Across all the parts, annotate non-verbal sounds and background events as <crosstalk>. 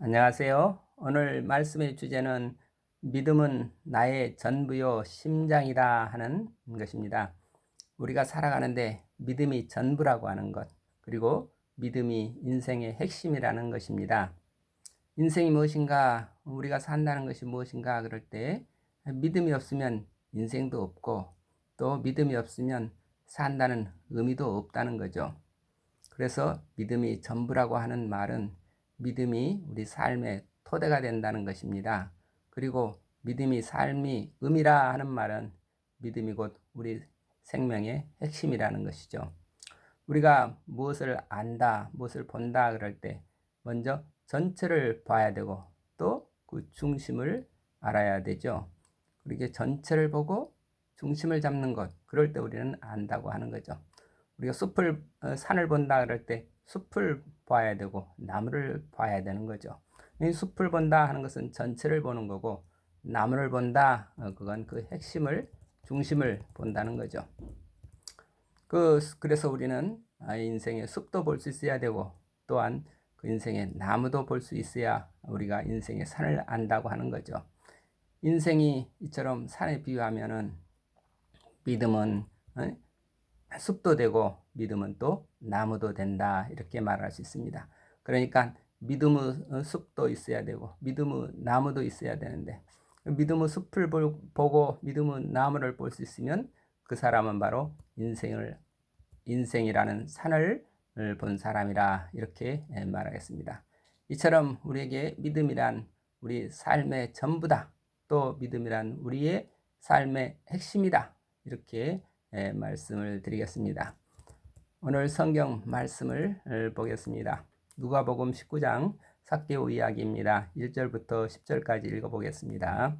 안녕하세요. 오늘 말씀의 주제는 믿음은 나의 전부요 심장이다 하는 것입니다. 우리가 살아가는데 믿음이 전부라고 하는 것, 그리고 믿음이 인생의 핵심이라는 것입니다. 인생이 무엇인가, 우리가 산다는 것이 무엇인가 그럴 때 믿음이 없으면 인생도 없고 또 믿음이 없으면 산다는 의미도 없다는 거죠. 그래서 믿음이 전부라고 하는 말은 믿음이 우리 삶의 토대가 된다는 것입니다. 그리고 믿음이 삶이 의미라 하는 말은 믿음이 곧 우리 생명의 핵심이라는 것이죠. 우리가 무엇을 안다, 무엇을 본다 그럴 때 먼저 전체를 봐야 되고 또 그 중심을 알아야 되죠. 그렇게 전체를 보고 중심을 잡는 것, 그럴 때 우리는 안다고 하는 거죠. 우리가 숲을, 어, 산을 본다 그럴 때 숲을 봐야 되고 나무를 봐야 되는 거죠. 이 숲을 본다 하는 것은 전체를 보는 거고 나무를 본다, 어, 그건 그 핵심을, 중심을 본다는 거죠. 그, 그래서 우리는 아, 인생의 숲도 볼 수 있어야 되고 또한 그 인생의 나무도 볼 수 있어야 우리가 인생의 산을 안다고 하는 거죠. 인생이 이처럼 산에 비유하면은 믿음은 어? 숲도 되고 믿음은 또 나무도 된다 이렇게 말할 수 있습니다. 그러니까 믿음의 숲도 있어야 되고 믿음의 나무도 있어야 되는데 믿음의 숲을 보고 믿음의 나무를 볼 수 있으면 그 사람은 바로 인생을 인생이라는 산을 본 사람이라 이렇게 말하겠습니다. 이처럼 우리에게 믿음이란 우리 삶의 전부다. 또 믿음이란 우리의 삶의 핵심이다. 이렇게 말씀을 드리겠습니다. 오늘 성경 말씀을 보겠습니다. 누가복음 19장 삭개오 이야기입니다. 1절부터 10절까지 읽어보겠습니다.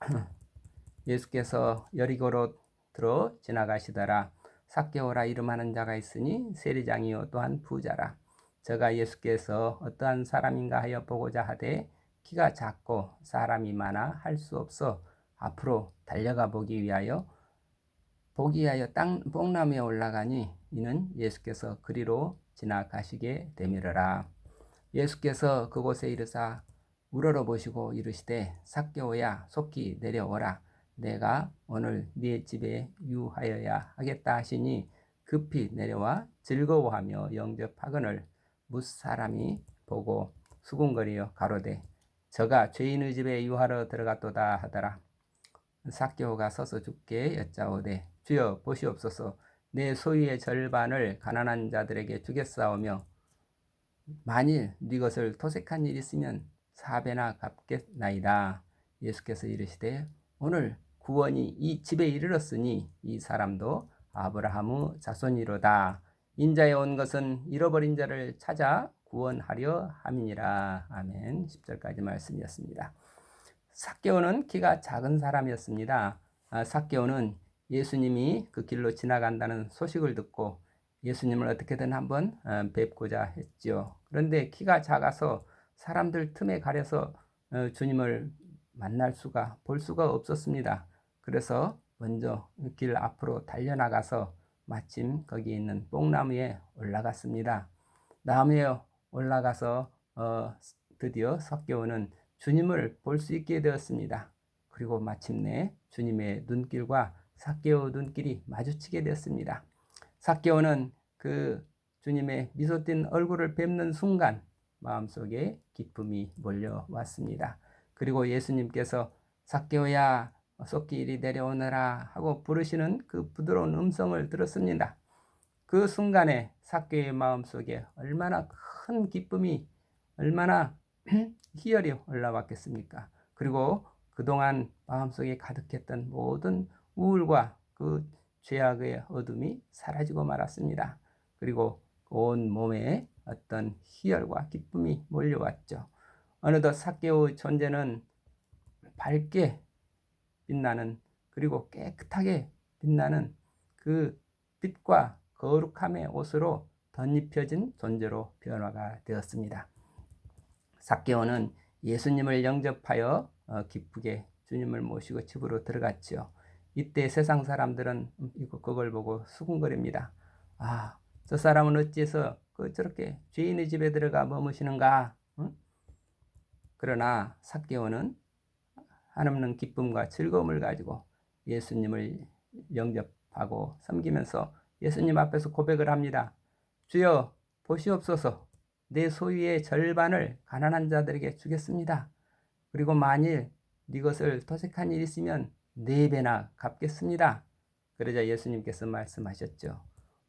<clears throat> 예수께서 여리고로 들어 지나가시더라. 삭개오라 이름하는 자가 있으니 세리장이요 또한 부자라. 저가 예수께서 어떠한 사람인가 하여 보고자 하되 키가 작고 사람이 많아 할 수 없어 앞으로 달려가 보기 위하여 보기 위하여 땅 뽕나무에 올라가니 이는 예수께서 그리로 지나가시게 되밀어라. 예수께서 그곳에 이르사 우러러 보시고 이르시되 삭개오야 속히 내려오라. 내가 오늘 네 집에 유하여야 하겠다 하시니 급히 내려와 즐거워하며 영접하거늘 무사람이 보고 수군거리어 가로되 저가 죄인의 집에 유하러 들어갔도다 하더라. 삭개오가 서서 죽게 여짜오되 주여 보시옵소서 내 소유의 절반을 가난한 자들에게 주겠사오며 만일 네 것을 토색한 일 있으면 사배나 갚겠나이다. 예수께서 이르시되 오늘 구원이 이 집에 이르렀으니 이 사람도 아브라함의 자손이로다. 인자에 온 것은 잃어버린 자를 찾아 구원하려 함이니라. 아멘. 10절까지 말씀이었습니다. 삭개오는 키가 작은 사람이었습니다. 아, 삭개오는 예수님이 그 길로 지나간다는 소식을 듣고 예수님을 어떻게든 한번 어, 뵙고자 했지요. 그런데 키가 작아서 사람들 틈에 가려서 어, 주님을 만날 수가 볼 수가 없었습니다. 그래서 먼저 길 앞으로 달려나가서 마침 거기 있는 뽕나무에 올라갔습니다. 나무에 올라가서 어, 드디어 석교는 주님을 볼 수 있게 되었습니다. 그리고 마침내 주님의 눈길과 사케오 눈길이 마주치게 됐습니다. 사케오는 그 주님의 미소 띤 얼굴을 뵙는 순간 마음속에 기쁨이 몰려왔습니다. 그리고 예수님께서 사케오야 속히 이리 내려오너라 하고 부르시는 그 부드러운 음성을 들었습니다. 그 순간에 사케오의 마음속에 얼마나 큰 기쁨이 얼마나 <clears throat> 희열이 올라왔겠습니까? 그리고 그동안 마음속에 가득했던 모든 우울과 그 죄악의 어둠이 사라지고 말았습니다. 그리고 온 몸에 어떤 희열과 기쁨이 몰려왔죠. 어느덧 사케오의 존재는 밝게 빛나는 그리고 깨끗하게 빛나는 그 빛과 거룩함의 옷으로 덧입혀진 존재로 변화가 되었습니다. 사케오는 예수님을 영접하여 어, 기쁘게 주님을 모시고 집으로 들어갔지요. 이때 세상 사람들은 그걸 보고 수군거립니다. 아, 저 사람은 어찌해서 그 저렇게 죄인의 집에 들어가 머무시는가? 응? 그러나 삭개오는 한없는 기쁨과 즐거움을 가지고 예수님을 영접하고 섬기면서 예수님 앞에서 고백을 합니다. 주여 보시옵소서 내 소유의 절반을 가난한 자들에게 주겠습니다. 그리고 만일 네 것을 도색한 일 있으면 네 배나 갚겠습니다. 그러자 예수님께서 말씀하셨죠.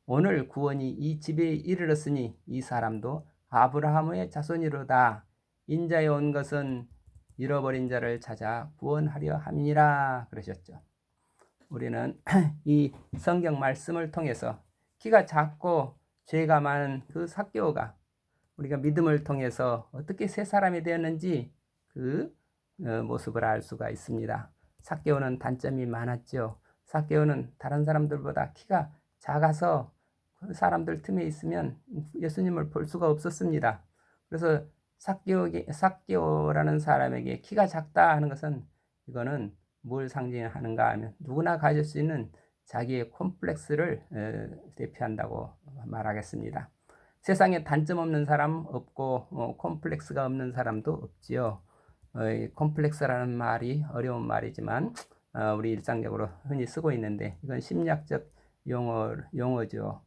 오늘 구원이 이 집에 이르렀으니 이 사람도 아브라함의 자손이로다. 인자에 온 것은 잃어버린 자를 찾아 구원하려 함이니라 그러셨죠. 우리는 <clears throat> 이 성경 말씀을 통해서 키가 작고 죄가 많은 그 삭개오가 우리가 믿음을 통해서 어떻게 새 사람이 되었는지 그 어, 모습을 알 수가 있습니다. 삭개오는 단점이 많았죠. 삭개오는 다른 사람들보다 키가 작아서 그 사람들 틈에 있으면 예수님을 볼 수가 없었습니다. 그래서 삭개오라는 사람에게 키가 작다 하는 것은 이거는 뭘 상징하는가 하면 누구나 가질 수 있는 자기의 콤플렉스를 대표한다고 말하겠습니다. 세상에 단점 없는 사람 없고 어, 콤플렉스가 없는 사람도 없지요. 어, 콤플렉스라는 말이 어려운 말이지만 어, 우리 일상적으로 흔히 쓰고 있는데 이건 심리학적 용어 용어죠.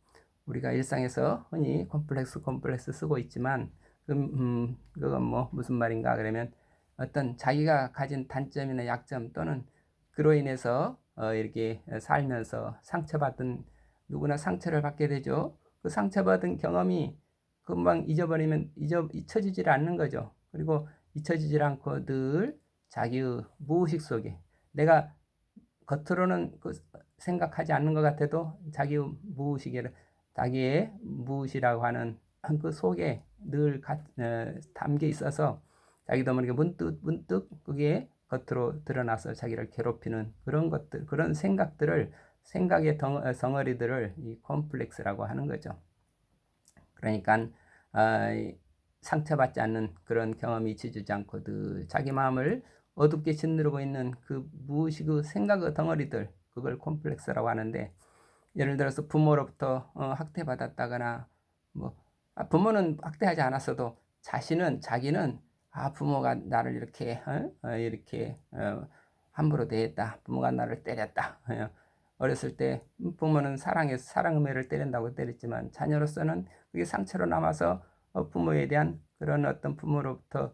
우리가 일상에서 흔히 콤플렉스 콤플렉스 쓰고 있지만 그, 음, 그건 뭐 무슨 말인가 그러면 어떤 자기가 가진 단점이나 약점 또는 그로 인해서 어, 이렇게 살면서 상처받은 누구나 상처를 받게 되죠. 그 상처받은 경험이 금방 잊어버리면 잊어, 잊혀지질 않는 거죠. 그리고 잊혀지질 않고 늘 자기의 무의식 속에 내가 겉으로는 그 생각하지 않는 것 같아도 자기의 무의식에 자기의 무의식이라고 하는 그 속에 늘 가, 어, 담겨 있어서 자기도 모르게 문득 문득 그게 겉으로 드러나서 자기를 괴롭히는 그런 것들 그런 생각들을 생각의 덩, 덩어리들을 이 콤플렉스라고 하는 거죠. 그러니까 아, 상처받지 않는 그런 경험이 지주지 않고 늘 자기 마음을 어둡게 짓누르고 있는 그 무의식 그 생각의 덩어리들 그걸 콤플렉스라고 하는데 예를 들어서 부모로부터 어, 학대받았다거나 뭐 아, 부모는 학대하지 않았어도 자신은 자기는 아 부모가 나를 이렇게 어? 어, 이렇게 어, 함부로 대했다 부모가 나를 때렸다 어, 어렸을 때 부모는 사랑해서 사랑의 매를 때린다고 때렸지만 자녀로서는 그게 상처로 남아서 어, 부모에 대한 그런 어떤 부모로부터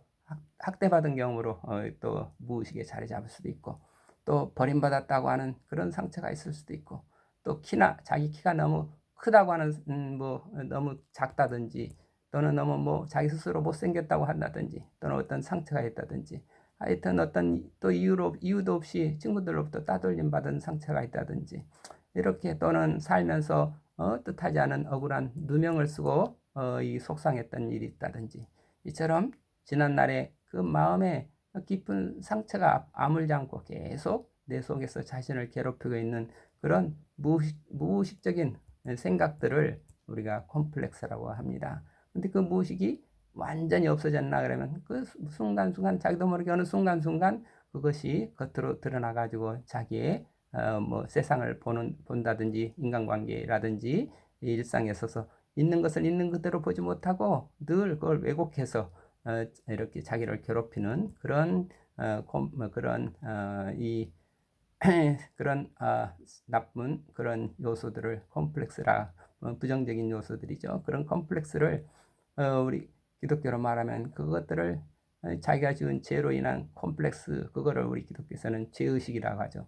학대받은 경우로 어, 또 무의식에 자리 잡을 수도 있고 또 버림받았다고 하는 그런 상처가 있을 수도 있고 또 키나 자기 키가 너무 크다고 하는 음, 뭐 너무 작다든지 또는 너무 뭐 자기 스스로 못생겼다고 한다든지 또는 어떤 상처가 있다든지 하여튼 어떤 또 이유로 이유도 없이 친구들로부터 따돌림 받은 상처가 있다든지 이렇게 또는 살면서 어, 뜻하지 않은 억울한 누명을 쓰고 어, 이 속상했던 일이 있다든지 이처럼 지난 날에 그 마음에 깊은 상처가 아물지 않고 계속 내 속에서 자신을 괴롭히고 있는 그런 무의식, 무의식적인 생각들을 우리가 콤플렉스라고 합니다. 근데 그 무의식이 완전히 없어졌나 그러면 그 순간순간 자기도 모르게 어느 순간순간 그것이 겉으로 드러나 가지고 자기의 어, 뭐 세상을 보는 본다든지 인간관계라든지 일상에 있어서 있는 것을 있는 그대로 보지 못하고 늘 그걸 왜곡해서 어, 이렇게 자기를 괴롭히는 그런 어, 콤, 뭐 그런 어, 이 <clears throat> 그런 어, 나쁜 그런 요소들을 콤플렉스라 어, 부정적인 요소들이죠. 그런 콤플렉스를 어, 우리 기독교로 말하면 그것들을 자기가 지은 죄로 인한 콤플렉스 그거를 우리 기독교에서는 죄의식이라고 하죠.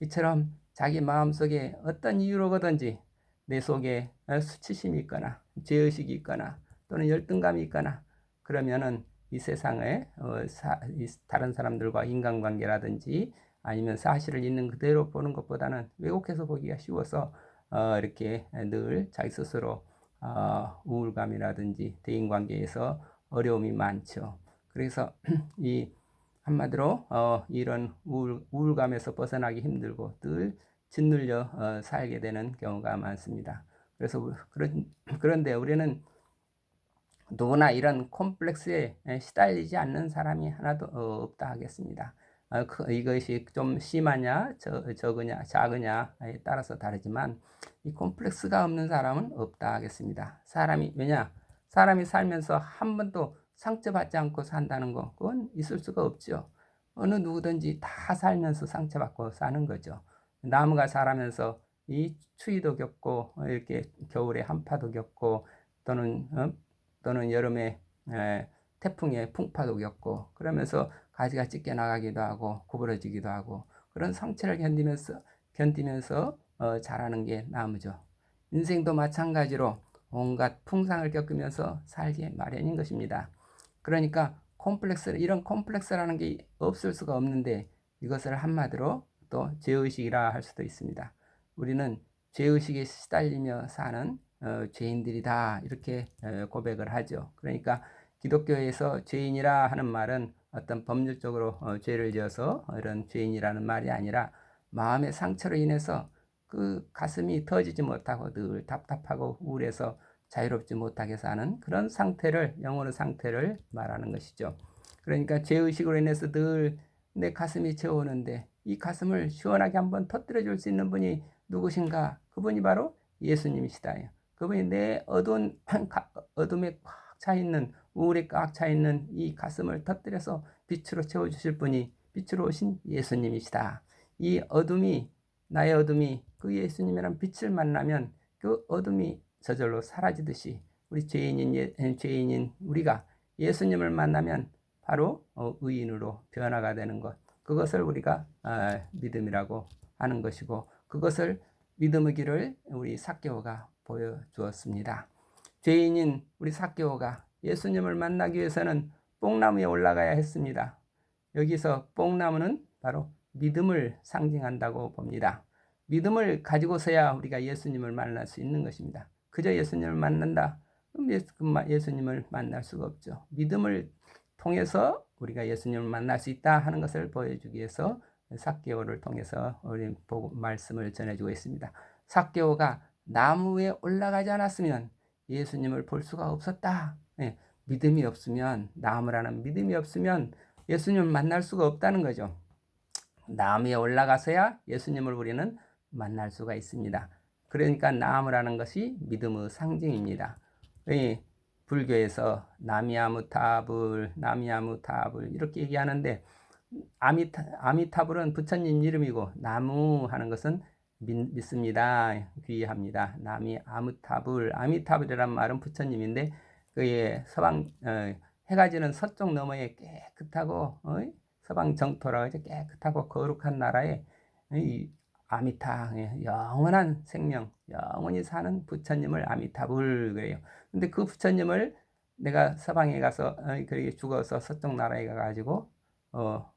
이처럼 자기 마음속에 어떤 이유로든지 내 속에 수치심이 있거나 죄의식이 있거나 또는 열등감이 있거나 그러면은 이 세상에 어, 사, 이 다른 사람들과 인간관계라든지 아니면 사실을 있는 그대로 보는 것보다는 왜곡해서 보기가 쉬워서 어, 이렇게 늘 자기 스스로 어, 우울감이라든지 대인관계에서 어려움이 많죠. 그래서 <clears throat> 이 한마디로 어, 이런 우울, 우울감에서 벗어나기 힘들고 늘 짓눌려 어, 살게 되는 경우가 많습니다. 그래서 그런, <clears throat> 그런데 우리는 누구나 이런 콤플렉스에 시달리지 않는 사람이 하나도 어, 없다 하겠습니다. 어, 그, 이것이 좀 심하냐, 저, 적으냐, 작으냐에 따라서 다르지만 이 콤플렉스가 없는 사람은 없다 하겠습니다. 사람이 왜냐? 사람이 살면서 한 번도 상처받지 않고 산다는 거 그건 있을 수가 없죠. 어느 누구든지 다 살면서 상처받고 사는 거죠. 나무가 자라면서 이 추위도 겪고 이렇게 겨울에 한파도 겪고 또는 어? 또는 여름에 에, 태풍에 풍파도 겪고 그러면서 가지가 찢겨 나가기도 하고 구부러지기도 하고 그런 상처를 견디면서 견디면서 어, 자라는 게 나무죠. 인생도 마찬가지로 온갖 풍상을 겪으면서 살기 마련인 것입니다. 그러니까 콤플렉스 이런 콤플렉스라는 게 없을 수가 없는데 이것을 한마디로 또 죄의식이라 할 수도 있습니다. 우리는 죄의식에 시달리며 사는 어, 죄인들이다 이렇게 어, 고백을 하죠. 그러니까 기독교에서 죄인이라 하는 말은 어떤 법률적으로 어, 죄를 지어서 이런 죄인이라는 말이 아니라 마음의 상처로 인해서 그 가슴이 터지지 못하고 늘 답답하고 우울해서 자유롭지 못하게 사는 그런 상태를 영혼의 상태를 말하는 것이죠. 그러니까 죄의식으로 인해서 늘 내 가슴이 채우는데 이 가슴을 시원하게 한번 터뜨려 줄 수 있는 분이 누구신가? 그분이 바로 예수님이시다. 그분이 내 어두운 어둠에 꽉 차 있는 우울에 꽉 차 있는 이 가슴을 터뜨려서 빛으로 채워 주실 분이 빛으로 오신 예수님이시다. 이 어둠이 나의 어둠이 그 예수님이란 빛을 만나면 그 어둠이 저절로 사라지듯이 우리 죄인인 예, 죄인인 우리가 예수님을 만나면 바로 어, 의인으로 변화가 되는 것. 그것을 우리가 아, 믿음이라고 하는 것이고 그것을 믿음의 길을 우리 사개오가 보여주었습니다. 죄인인 우리 사개오가 예수님을 만나기 위해서는 뽕나무에 올라가야 했습니다. 여기서 뽕나무는 바로 믿음을 상징한다고 봅니다. 믿음을 가지고서야 우리가 예수님을 만날 수 있는 것입니다. 그저 예수님을 만난다. 그럼 예수님을 만날 수가 없죠. 믿음을 통해서 우리가 예수님을 만날 수 있다 하는 것을 보여주기 위해서 삭개오를 통해서 우리 말씀을 전해주고 있습니다. 삭개오가 나무에 올라가지 않았으면 예수님을 볼 수가 없었다. 네, 믿음이 없으면 나무라는 믿음이 없으면 예수님을 만날 수가 없다는 거죠. 나무에 올라가서야 예수님을 우리는 만날 수가 있습니다. 그러니까 나무라는 것이 믿음의 상징입니다. 불교에서 나미아무타불, 나미아무타불 이렇게 얘기하는데 아미타, 아미타불은 부처님 이름이고 나무 하는 것은 믿, 습니다 귀합니다. 나미 아무타불, 아미타불이란 말은 부처님인데 그의 서방 어, 해가 지는 서쪽 너머에 깨끗하고 어? 서방 정토라고 하죠. 깨끗하고 거룩한 나라에 이 아미타 예, 영원한 생명 영원히 사는 부처님을 아미타불 그래요. 근데 그 부처님을 내가 서방에 가서 어, 그렇게 죽어서 서쪽 나라에 가가지고 어,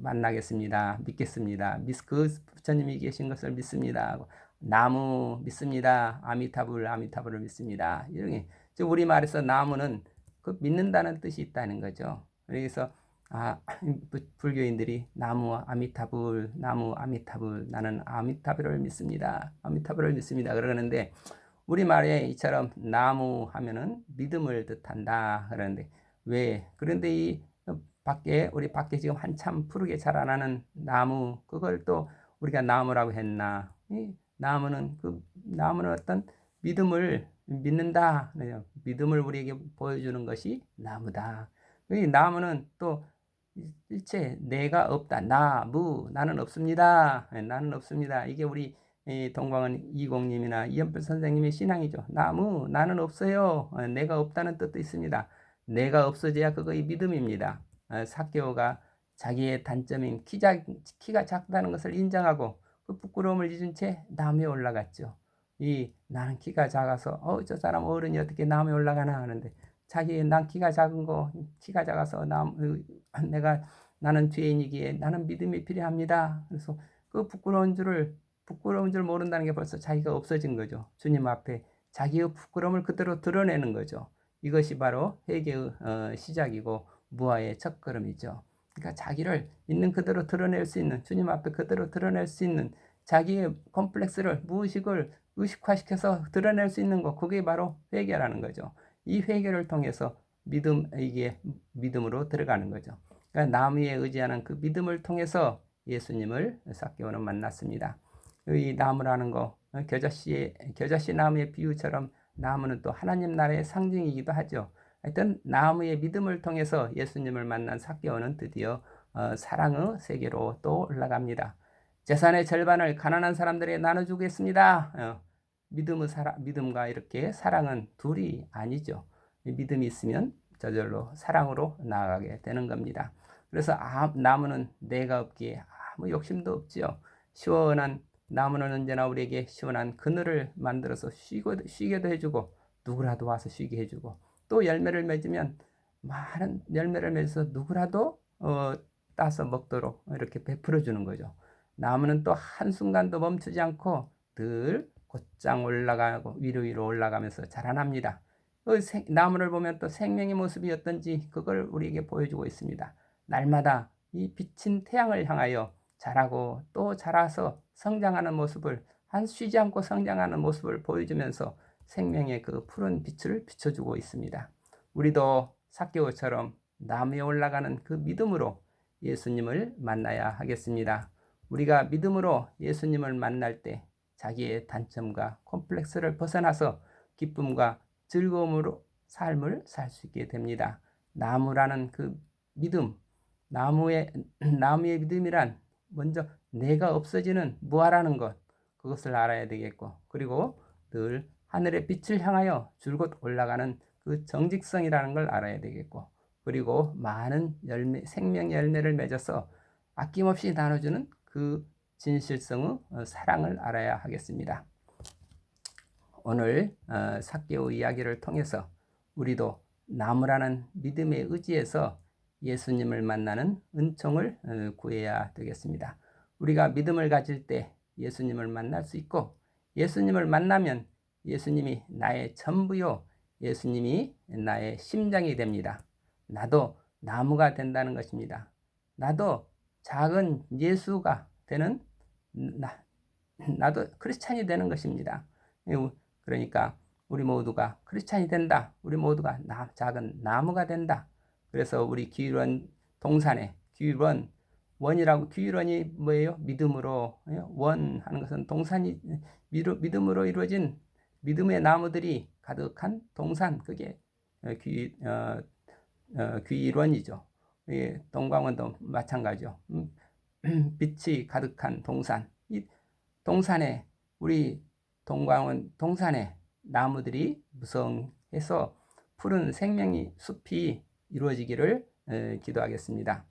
만나겠습니다. 믿겠습니다. 믿, 그 부처님이 계신 것을 믿습니다. 나무 믿습니다. 아미타불 아미타불을 믿습니다. 이런 우리 말에서 나무는 그 믿는다는 뜻이 있다는 거죠. 그래서 아, <clears throat> 불교인들이 나무 아미타불, 나무 아미타불, 나는 아미타불을 믿습니다. 아미타불을 믿습니다. 그러는데 우리말에 이처럼 나무 하면은 믿음을 뜻한다. 그러는데 왜? 그런데 이 밖에 우리 밖에 지금 한참 푸르게 자라나는 나무 그걸 또 우리가 나무라고 했나? 이 나무는 그 나무는 어떤 믿음을 믿는다. 믿음을 우리에게 보여주는 것이 나무다. 이 나무는 또 일체 내가 없다. 나, 무, 나는 없습니다. 예, 나는 없습니다. 이게 우리 동광은 이공님이나 이연필 선생님의 신앙이죠. 나무, 나는 없어요. 예, 내가 없다는 뜻도 있습니다. 내가 없어져야 그거의 믿음입니다. 어, 사개오가 자기의 단점인 키 작, 키가 작다는 것을 인정하고 그 부끄러움을 잊은 채 나무에 올라갔죠. 이 나는 키가 작아서 어 저 사람 어른이 어떻게 나무에 올라가나 하는데 자기 난 키가 작은 거 키가 작아서 나 <laughs> 내가 나는 죄인이기에 나는 믿음이 필요합니다. 그래서 그 부끄러운 줄을 부끄러운 줄 모른다는 게 벌써 자기가 없어진 거죠. 주님 앞에 자기의 부끄러움을 그대로 드러내는 거죠. 이것이 바로 회개의 어, 시작이고 무아의 첫 걸음이죠. 그러니까 자기를 있는 그대로 드러낼 수 있는 주님 앞에 그대로 드러낼 수 있는 자기의 컴플렉스를 무의식을 의식화시켜서 드러낼 수 있는 것 그게 바로 회개라는 거죠. 이 회개를 통해서 믿음 이게 믿음으로 들어가는 거죠. 그러니까 나무에 의지하는 그 믿음을 통해서 예수님을 삭개오는 만났습니다. 이 나무라는 거 겨자씨 겨자씨 나무의 비유처럼 나무는 또 하나님 나라의 상징이기도 하죠. 하여튼 나무의 믿음을 통해서 예수님을 만난 삭개오는 드디어 어, 사랑의 세계로 또 올라갑니다. 재산의 절반을 가난한 사람들에게 나눠주겠습니다. 어, 믿음의 사랑, 믿음과 이렇게 사랑은 둘이 아니죠. 믿음이 있으면 저절로 사랑으로 나아가게 되는 겁니다. 그래서 아, 나무는 내가 없기에 아무 욕심도 없지요. 시원한 나무는 언제나 우리에게 시원한 그늘을 만들어서 쉬고, 쉬게도 해주고 누구라도 와서 쉬게 해주고 또 열매를 맺으면 많은 열매를 맺어서 누구라도 어, 따서 먹도록 이렇게 베풀어 주는 거죠. 나무는 또 한순간도 멈추지 않고 늘 곧장 올라가고 위로 위로 올라가면서 자라납니다. 그 나무를 보면 또 생명의 모습이 어떤지 그걸 우리에게 보여주고 있습니다. 날마다 이 비친 태양을 향하여 자라고 또 자라서 성장하는 모습을 한 쉬지 않고 성장하는 모습을 보여주면서 생명의 그 푸른 빛을 비춰주고 있습니다. 우리도 사개오처럼 나무에 올라가는 그 믿음으로 예수님을 만나야 하겠습니다. 우리가 믿음으로 예수님을 만날 때 자기의 단점과 콤플렉스를 벗어나서 기쁨과 즐거움으로 삶을 살 수 있게 됩니다. 나무라는 그 믿음, 나무의 <clears throat> 나무의 믿음이란 먼저 내가 없어지는 무아라는 것 그것을 알아야 되겠고 그리고 늘 하늘의 빛을 향하여 줄곧 올라가는 그 정직성이라는 걸 알아야 되겠고 그리고 많은 열매 생명 열매를 맺어서 아낌없이 나눠주는 그 진실성의 어, 사랑을 알아야 하겠습니다. 오늘 어, 사개오 이야기를 통해서 우리도 나무라는 믿음의 의지에서 예수님을 만나는 은총을 어, 구해야 되겠습니다. 우리가 믿음을 가질 때 예수님을 만날 수 있고 예수님을 만나면 예수님이 나의 전부요. 예수님이 나의 심장이 됩니다. 나도 나무가 된다는 것입니다. 나도 작은 예수가 되는 나, 나도 크리스찬이 되는 것입니다. 그러니까 우리 모두가 크리스찬이 된다. 우리 모두가 나, 작은 나무가 된다. 그래서 우리 귀원 동산에 귀원 원이라고 귀원이 뭐예요? 믿음으로 예? 원 하는 것은 동산이 믿음으로 이루어진 믿음의 나무들이 가득한 동산 그게 귀 어, 어, 귀원이죠. 예, 동광원도 마찬가지죠. 음, 빛이 가득한 동산. 이 동산에 우리 동광원 동산에 나무들이 무성해서 푸른 생명이 숲이 이루어지기를 기도하겠습니다.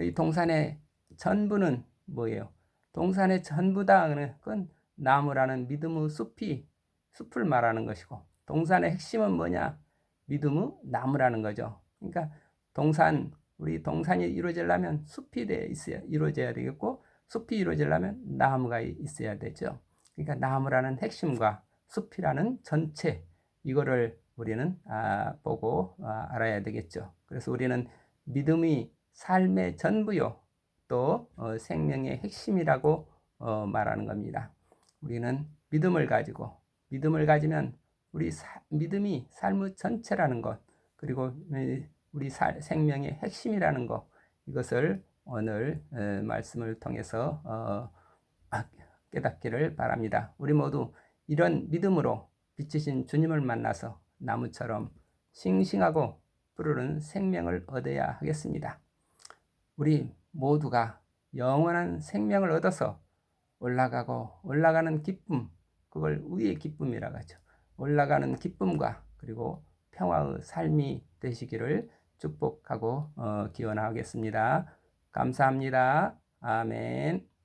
이 동산의 전부는 뭐예요? 동산의 전부다 그건 나무라는 믿음의 숲이 숲을 말하는 것이고 동산의 핵심은 뭐냐? 믿음의 나무라는 거죠. 그러니까 동산 우리 동산이 이루어지려면 숲이 돼 있어야 이루어져야 되겠고 숲이 이루어지려면 나무가 있어야 되죠. 그러니까 나무라는 핵심과 숲이라는 전체 이거를 우리는 아, 보고 아, 알아야 되겠죠. 그래서 우리는 믿음이 삶의 전부요, 또 어, 생명의 핵심이라고 어, 말하는 겁니다. 우리는 믿음을 가지고 믿음을 가지면 우리 사, 믿음이 삶의 전체라는 것, 그리고 우리 사, 생명의 핵심이라는 것, 이것을 오늘 에, 말씀을 통해서 어, 아, 깨닫기를 바랍니다. 우리 모두 이런 믿음으로 빛이신 주님을 만나서 나무처럼 싱싱하고 푸르른 생명을 얻어야 하겠습니다. 우리 모두가 영원한 생명을 얻어서 올라가고 올라가는 기쁨, 그걸 의의 기쁨이라고 하죠. 올라가는 기쁨과 그리고 평화의 삶이 되시기를 축복하고 어, 기원하겠습니다. 감사합니다. 아멘.